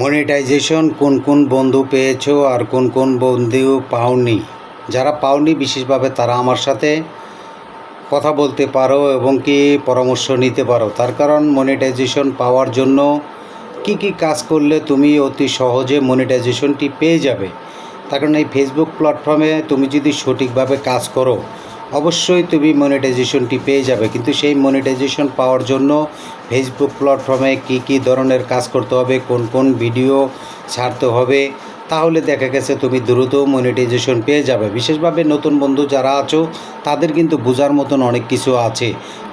Monetization, কোন কোন বন্ধু পেয়েছ আর কোন কোন বন্ধু পাওনি? যারা পাওনি, বিশেষভাবে তারা আমার সাথে কথা বলতে পারো এবং কি পরামর্শ নিতে পারো। তার কারণ মনিটাইজেশন পাওয়ার জন্য কি কি কাজ করলে তুমি অতি সহজে মনিটাইজেশনটি পেয়ে যাবে। তার কারণ এই ফেসবুক প্ল্যাটফর্মে তুমি যদি সঠিকভাবে কাজ করো অবশ্যই তুমি মনিটাইজেশনটি পেয়ে যাবে, কিন্তু সেই মনিটাইজেশন পাওয়ার জন্য ফেসবুক প্ল্যাটফর্মে কি কি ধরনের কাজ করতে হবে, কোন কোন ভিডিও ছাড়তে হবে তাহলে দেখা গেছে তুমি দ্রুত মনিটাইজেশন পেয়ে যাবে। বিশেষভাবে নতুন বন্ধু যারা আছো, তাদের কিন্তু বোঝার মতন অনেক কিছু আছে।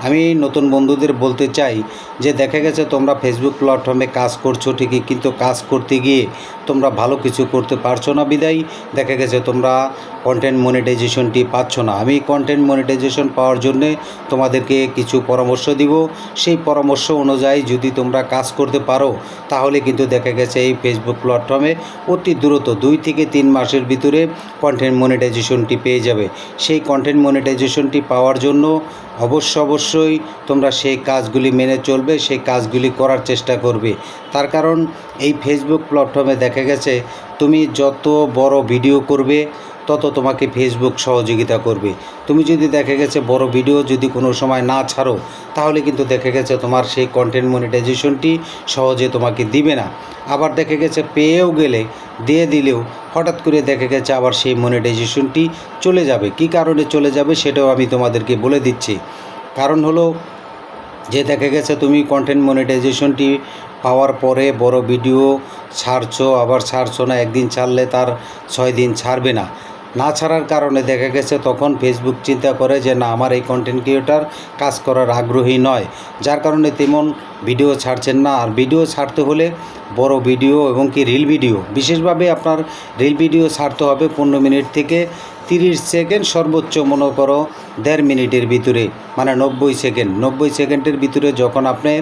আমি নতুন বন্ধুদের বলতে চাই যে, দেখা গেছে তোমরা ফেসবুক প্ল্যাটফর্মে কাজ করছ ঠিকই, কিন্তু কাজ করতে গিয়ে তোমরা ভালো কিছু করতে পারছ না বিদায়। দেখা গেছে তোমরা কন্টেন্ট মনিটাইজেশনটি পাচ্ছ না। আমি কন্টেন্ট মনিটাইজেশন পাওয়ার জন্যে তোমাদেরকে কিছু পরামর্শ দিব। সেই পরামর্শ অনুযায়ী যদি তোমরা কাজ করতে পারো, তাহলে কিন্তু দেখা গেছে এই ফেসবুক প্ল্যাটফর্মে অতি দ্রুত দুই থেকে তিন মাসের ভিতরে কন্টেন্ট মনিটাইজেশনটি পেয়ে যাবে। সেই কন্টেন্ট মনিটাইজেশনটি পাওয়ার জন্য অবশ্য অবশ্যই তোমরা সেই কাজগুলি মেনে চলবে, সেই কাজগুলি করার চেষ্টা করবে। তার কারণ এই ফেসবুক প্ল্যাটফর্মে দেখা গেছে, তুমি যত বড় ভিডিও করবে তত তোমাকে ফেসবুক সহযোগিতা করবে। তুমি যদি দেখা গেছে বড় ভিডিও যদি কোনো সময় না ছাড়ো, তাহলে কিন্তু দেখা গেছে তোমার সেই কন্টেন্ট মনিটাইজেশনটি সহজে তোমাকে দিবে না। আবার দেখা গেছে পেয়েও গেলে, দিয়ে দিলেও হঠাৎ করে দেখা গেছে আবার সেই মনিটাইজেশনটি চলে যাবে। কি কারণে চলে যাবে সেটাও আমি তোমাদেরকে বলে দিচ্ছি। কারণ হলো, যে দেখা গেছে তুমি কন্টেন্ট মনিটাইজেশনটি পাওয়ার পরে বড় ভিডিও ছাড়ছো, আবার ছাড়ছো না, একদিন ছাড়লে তার ছয় দিন ছাড়বে না। না ছাড়ার কারণে দেখা গেছে তখন ফেসবুক চিন্তা করে যে, না, আমার এই কন্টেন্ট ক্রিয়েটার কাজ করার আগ্রহী নয়। যার কারণে তেমন ভিডিও ছাড়ছেন না। আর ভিডিও ছাড়তে হলে বড় ভিডিও এবং কি রিল ভিডিও বিশেষভাবে আপনার রিল ভিডিও ছাড়তে হবে পনেরো মিনিট থেকে তিরিশ সেকেন্ড সর্বোচ্চ মনে করো দেড় মিনিটের ভিতরে মানে নব্বই সেকেন্ড। নব্বই সেকেন্ডের ভিতরে যখন আপনি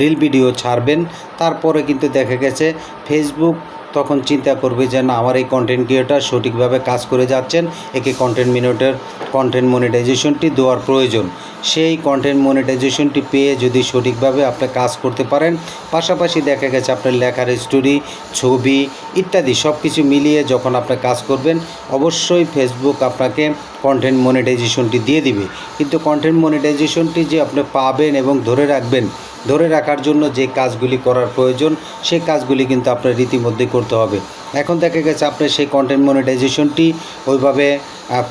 রিল ভিডিও ছাড়বেন, তারপরে কিন্তু দেখা গেছে ফেসবুক তখন চিন্তা করবে যে, না, আমার এই কন্টেন্ট ক্রিয়েটার সঠিকভাবে কাজ করে যাচ্ছেন। একে কন্টেন্ট মিনিটের কন্টেন্ট মনিটাইজেশনটি দেওয়ার প্রয়োজন। সেই কন্টেন্ট মনিটাইজেশনটি পেয়ে যদি সঠিকভাবে আপনি কাজ করতে পারেন, পাশাপাশি দেখা গেছে আপনার লেখার স্টোরি ছবি ইত্যাদি সব কিছু মিলিয়ে যখন আপনি কাজ করবেন, অবশ্যই ফেসবুক আপনাকে কন্টেন্ট মনিটাইজেশনটি দিয়ে দিবে। কিন্তু কন্টেন্ট মনিটাইজেশনটি যে আপনি পাবেন এবং ধরে রাখবেন, ধরে রাখার জন্য যে কাজগুলি করার প্রয়োজন সেই কাজগুলি কিন্তু আপনার রীতিমধ্যে করতে হবে। এখন দেখা গেছে আপনি সেই কন্টেন্ট মনিটাইজেশনটি ওইভাবে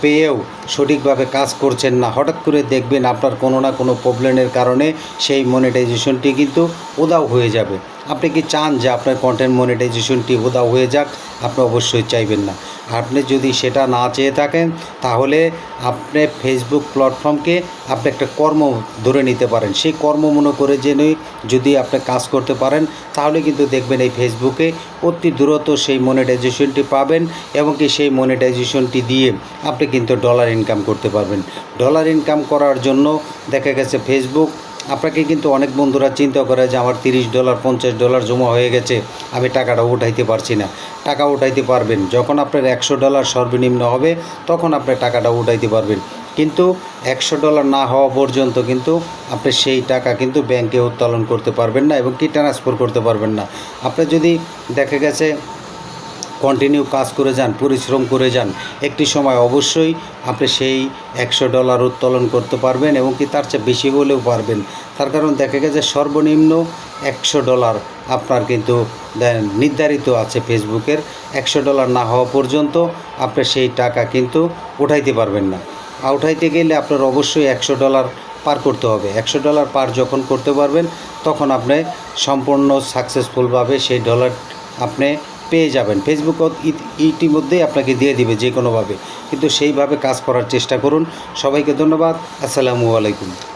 পেয়েও সঠিকভাবে কাজ করছেন না। হঠাৎ করে দেখবেন আপনার কোনো না কোনো প্রবলেমের কারণে সেই মনিটাইজেশনটি কিন্তু ওদাও হয়ে যাবে। আপনি কি চান যে আপনার কন্টেন্ট মনিটাইজেশনটি উদাও হয়ে যাক? আপনি অবশ্যই চাইবেন না। আপনি যদি সেটা না চেয়ে থাকেন, তাহলে আপনি ফেসবুক প্ল্যাটফর্মকে আপনি একটা কর্ম ধরে নিতে পারেন। সেই কর্ম মনে করে জেনে যদি আপনি কাজ করতে পারেন, তাহলে কিন্তু দেখবেন এই ফেসবুকে অতি দ্রুত সেই মনিটাইজেশনটি পাবেন এবং কি সেই মনিটাইজেশনটি দিয়ে আপনি কিন্তু ডলার ইনকাম করতে পারবেন। ডলার ইনকাম করার জন্য দেখা গেছে ফেসবুক আপনাকে কিন্তু অনেক বন্ধুরা চিন্তা করে যে আমার তিরিশ ডলার পঞ্চাশ ডলার জমা হয়ে গেছে, আমি টাকাটা উঠাইতে পারছি না। টাকা উঠাইতে পারবেন। যখন আপনার একশো ডলার সর্বনিম্ন হবে, তখন আপনি টাকাটা উঠাইতে পারবেন। কিন্তু একশো ডলার না হওয়া পর্যন্ত কিন্তু আপনি সেই টাকা কিন্তু ব্যাংকে উত্তোলন করতে পারবেন না এবং কি ট্রান্সফার করতে পারবেন না। আপনি যদি দেখা গেছে কন্টিনিউ কাজ করে যান, পরিশ্রম করে যান, একটি সময় অবশ্যই আপনি সেই একশো ডলার উত্তোলন করতে পারবেন এবং কি তার চেয়ে বেশি হলেও পারবেন। তার কারণ দেখা গেছে সর্বনিম্ন একশো ডলার আপনার কিন্তু নির্ধারিত আছে ফেসবুকের। একশো ডলার না হওয়া পর্যন্ত আপনি সেই টাকা কিন্তু উঠাইতে পারবেন না। উঠাইতে গেলে আপনার অবশ্যই একশো ডলার পার করতে হবে। একশো ডলার পার যখন করতে পারবেন, তখন আপনি সম্পূর্ণ সাকসেসফুলভাবে সেই ডলার আপনি পেয়ে যাবেন। ফেসবুক ইত- ইতিমধ্যেই আপনাকে দিয়ে দিবে যে কোনোভাবে কিন্তু সেইভাবে কাজ করার চেষ্টা করুন। সবাইকে ধন্যবাদ। আসসালামু আলাইকুম।